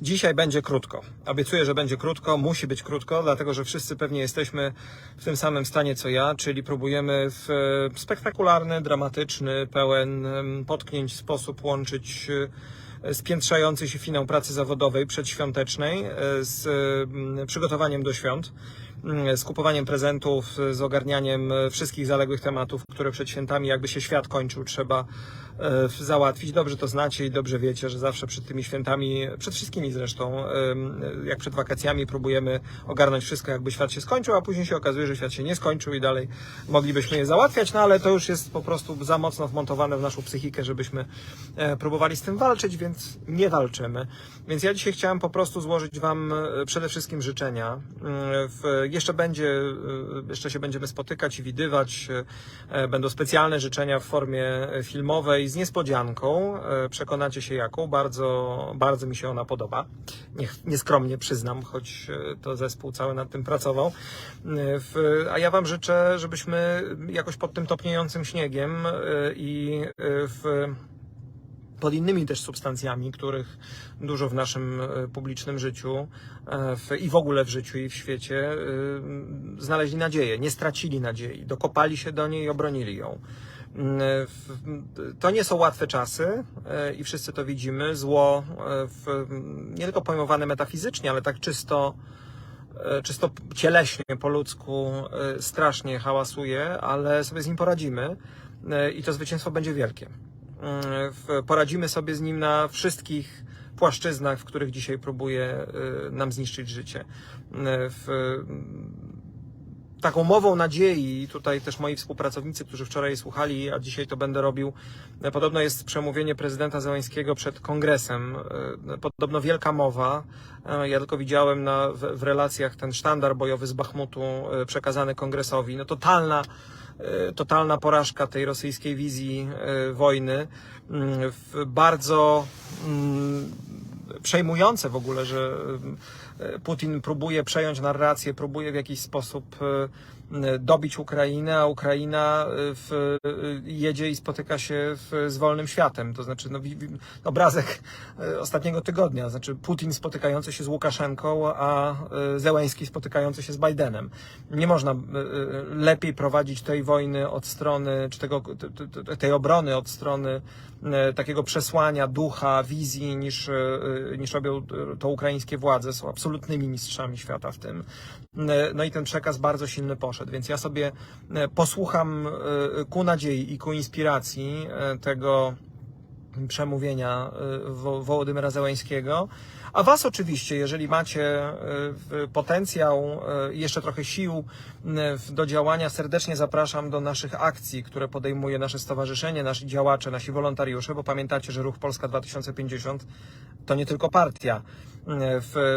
Dzisiaj będzie krótko. Obiecuję, że będzie krótko, musi być krótko, dlatego że wszyscy pewnie jesteśmy w tym samym stanie co ja, czyli próbujemy w e, spektakularny, dramatyczny, pełen potknięć sposób łączyć e, spiętrzający się finał pracy zawodowej przedświątecznej e, z przygotowaniem do świąt, z kupowaniem prezentów, z ogarnianiem e, wszystkich zaległych tematów, które przed świętami jakby się świat kończył, trzeba e, załatwić. Dobrze to znacie i dobrze wiecie, że zawsze przed tymi świętami, przed wszystkimi zresztą, em, jak przed wakacjami próbujemy ogarnąć wszystko, jakby świat się skończył, a później się okazuje, że świat się nie skończył i dalej moglibyśmy je załatwiać, no ale to już jest po prostu za mocno wmontowane w naszą psychikę, żebyśmy e, próbowali z tym walczyć, więc nie walczymy. Więc ja dzisiaj chciałem po prostu złożyć Wam e, przede wszystkim życzenia. Mm, W, jeszcze będzie, e, jeszcze się będziemy spotykać i widywać. e, Będą specjalne życzenia w formie e, filmowej z niespodzianką. E, Przekonacie się jaką. Bardzo, bardzo mi się ona podoba. Niech, nieskromnie przyznam, choć to zespół cały nad tym pracował. A ja Wam życzę, żebyśmy jakoś pod tym topniejącym śniegiem i w pod innymi też substancjami, których dużo w naszym e, publicznym życiu e, w, i w ogóle w życiu i w świecie e, znaleźli nadzieję, nie stracili nadziei, dokopali się do niej i obronili ją. Mm, To nie są łatwe czasy i wszyscy to widzimy. Zło w, nie tylko pojmowane metafizycznie, ale tak czysto czysto cieleśnie, po ludzku strasznie hałasuje, ale sobie z nim poradzimy i to zwycięstwo będzie wielkie. W- Poradzimy sobie z nim na wszystkich płaszczyznach, w których dzisiaj próbuje e, nam zniszczyć życie. Mm, W, taką mową nadziei, tutaj też moi współpracownicy, którzy wczoraj słuchali, a dzisiaj to będę robił, e, podobno jest przemówienie prezydenta Zełańskiego przed kongresem. E, Podobno wielka mowa. E, Ja tylko widziałem na, w, w relacjach ten sztandar bojowy z Bachmutu e, przekazany kongresowi. No totalna, e, totalna porażka tej rosyjskiej wizji e, wojny. Mm, Bardzo mm, przejmujące w ogóle, że e, Putin próbuje przejąć narrację, próbuje w jakiś sposób e, dobić Ukrainę, a Ukraina e, w, e, jedzie i spotyka się w, z wolnym światem. To znaczy no, obrazek ostatniego tygodnia, znaczy Putin spotykający się z Łukaszenką, a Zełęński spotykający się z Bidenem. Nie można lepiej prowadzić tej wojny od strony, czy tego, tej obrony od strony takiego przesłania ducha, wizji, niż, niż robią to ukraińskie władze. Są absolutnymi mistrzami świata w tym. No i ten przekaz bardzo silny poszedł, więc ja sobie e, posłucham e, ku nadziei i ku inspiracji e, tego przemówienia y, Wo- Wołodymyra. A Was oczywiście, jeżeli macie y, potencjał y, i jeszcze trochę sił do działania, serdecznie zapraszam do naszych akcji, które podejmuje nasze stowarzyszenie, nasi działacze, nasi wolontariusze, bo pamiętacie, że Ruch Polska 2050 to nie tylko partia.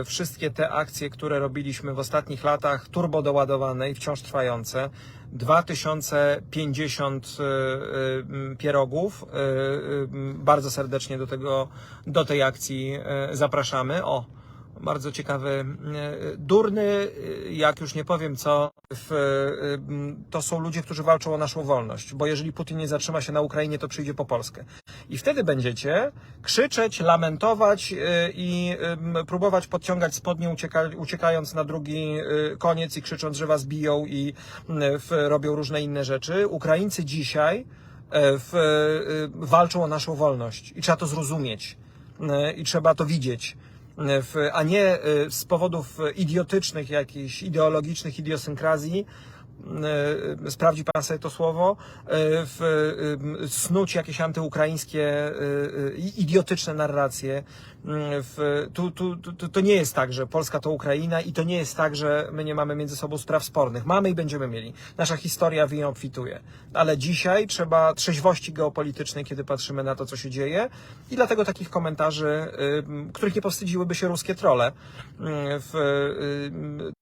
Wszystkie te akcje, które robiliśmy w ostatnich latach, turbo doładowane i wciąż trwające, 2050 y, y, pierogów. Y, Bardzo serdecznie do tego, do tej akcji zapraszamy. O, bardzo ciekawy, y, durny, y, jak już nie powiem co, w, y, to są ludzie, którzy walczą o naszą wolność, bo jeżeli Putin nie zatrzyma się na Ukrainie, to przyjdzie po Polskę. I wtedy będziecie krzyczeć, lamentować i próbować podciągać spodnie, ucieka, uciekając na drugi koniec i krzycząc, że was biją i w, robią różne inne rzeczy. Ukraińcy dzisiaj w, walczą o naszą wolność i trzeba to zrozumieć i trzeba to widzieć. A nie y, z powodów idiotycznych, jakichś ideologicznych idiosynkrazji, sprawdzi pan sobie to słowo, y, w, y, snuć jakieś antyukraińskie, idiotyczne narracje. Y, W, tu, tu, tu, to nie jest tak, że Polska to Ukraina i to nie jest tak, że my nie mamy między sobą spraw spornych. Mamy i będziemy mieli. Nasza historia w niej obfituje. Ale dzisiaj trzeba trzeźwości geopolitycznej, kiedy patrzymy na to, co się dzieje i dlatego takich komentarzy, których nie powstydziłyby się ruskie trole, y, w,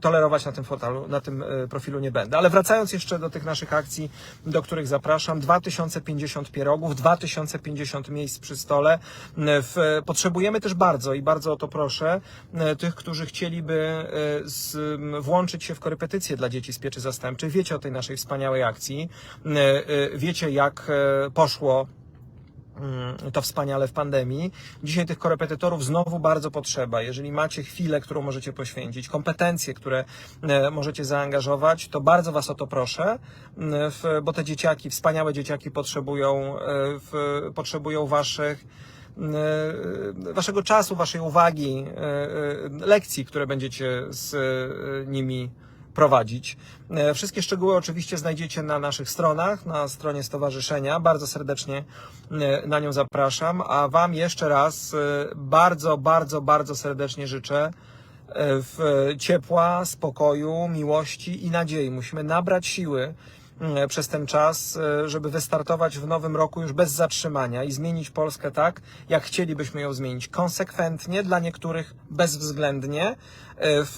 tolerować na tym fotalu, na tym profilu nie będę. Ale wracając jeszcze do tych naszych akcji, do których zapraszam, 2050 pierogów, 2050 miejsc przy stole. W, potrzebujemy też bardzo i bardzo o to proszę y, tych, którzy chcieliby y, z, włączyć się w korepetycje dla dzieci z pieczy zastępczej. Wiecie o tej naszej wspaniałej akcji. Y, Wiecie, jak poszło to wspaniale w pandemii. Dzisiaj tych korepetytorów znowu bardzo potrzeba. Jeżeli macie chwilę, którą możecie poświęcić, kompetencje, które e, możecie zaangażować, to bardzo Was o to proszę, mm, w, bo te dzieciaki, wspaniałe dzieciaki potrzebują, e, potrzebują Waszych e, waszego czasu, waszej uwagi, e, e, lekcji, które będziecie z e, nimi prowadzić. E, Wszystkie szczegóły oczywiście znajdziecie na naszych stronach, na stronie stowarzyszenia. Bardzo serdecznie e, na nią zapraszam, a Wam jeszcze raz e, bardzo, bardzo, bardzo serdecznie życzę w ciepła, spokoju, miłości i nadziei. Musimy nabrać siły przez ten czas, żeby wystartować w nowym roku już bez zatrzymania i zmienić Polskę tak, jak chcielibyśmy ją zmienić. Konsekwentnie, dla niektórych bezwzględnie, w,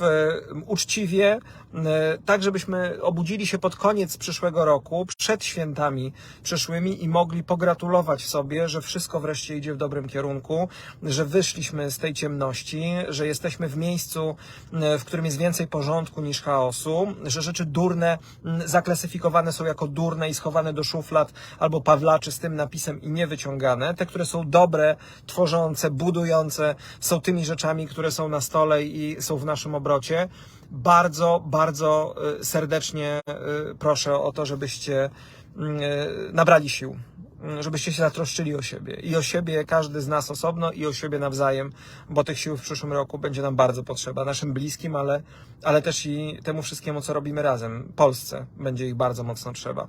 uczciwie, e, tak żebyśmy obudzili się pod koniec przyszłego roku, przed świętami przyszłymi i mogli pogratulować sobie, że wszystko wreszcie idzie w dobrym kierunku, że wyszliśmy z tej ciemności, że jesteśmy w miejscu, e, w którym jest więcej porządku niż chaosu, że rzeczy durne zaklasyfikowane są jako durne i schowane do szuflad albo pawlaczy z tym napisem i nie wyciągane. Te, które są dobre, tworzące, budujące, są tymi rzeczami, które są na stole i są w naszym obrocie. Bardzo, bardzo e, serdecznie e, proszę o to, żebyście e, nabrali sił, żebyście się zatroszczyli o siebie. I o siebie każdy z nas osobno, i o siebie nawzajem, bo tych sił w przyszłym roku będzie nam bardzo potrzeba. Naszym bliskim, ale, ale też i temu wszystkiemu, co robimy razem. Polsce będzie ich bardzo mocno trzeba.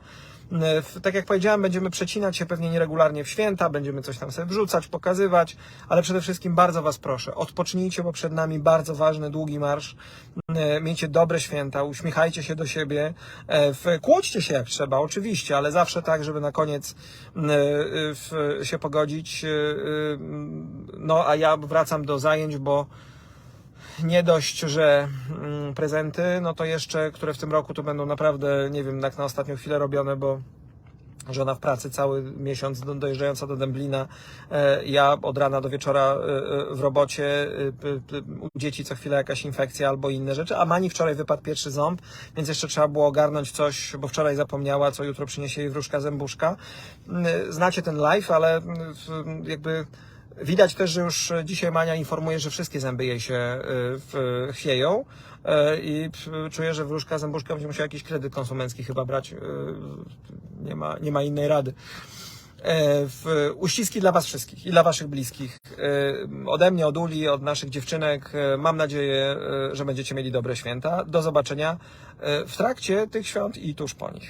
E, Tak jak powiedziałem, będziemy przecinać się pewnie nieregularnie w święta, będziemy coś tam sobie wrzucać, pokazywać, ale przede wszystkim bardzo Was proszę, odpocznijcie, bo przed nami bardzo ważny, długi marsz. E, Miejcie dobre święta, uśmiechajcie się do siebie, e, kłóćcie się jak trzeba, oczywiście, ale zawsze tak, żeby na koniec w- się pogodzić. e, No, a ja wracam do zajęć, bo nie dość, że mm, prezenty, no to jeszcze, które w tym roku to będą naprawdę, nie wiem, jak na ostatnią chwilę robione, bo żona w pracy cały miesiąc do, dojeżdżająca do Dęblina, e, ja od rana do wieczora e, e, w robocie, u dzieci co chwilę jakaś infekcja albo inne rzeczy, a Mani wczoraj wypadł pierwszy ząb, więc jeszcze trzeba było ogarnąć coś, bo wczoraj zapomniała, co jutro przyniesie jej wróżka zębuszka. Znacie ten live, ale mm, jakby Widać też, że już dzisiaj Mania informuje, że wszystkie zęby jej się w- chwieją y, i czuję, że wróżka zębuszka będzie musiała jakiś kredyt konsumencki chyba brać. y, Nie ma, nie ma innej rady. E, W uściski dla Was wszystkich i dla Waszych bliskich. E, Ode mnie, od Uli, od naszych dziewczynek. e, Mam nadzieję, e, że będziecie mieli dobre święta. Do zobaczenia e, w trakcie tych świąt i tuż po nich.